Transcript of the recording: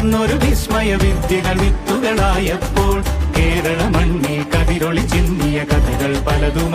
പകർന്നൊരു വിസ്മയ വിദ്യകൾ വിത്തുകളായപ്പോൾ കേരള മണ്ണിൽ കതിരൊളി ചിന്തിയ കഥകൾ പലതും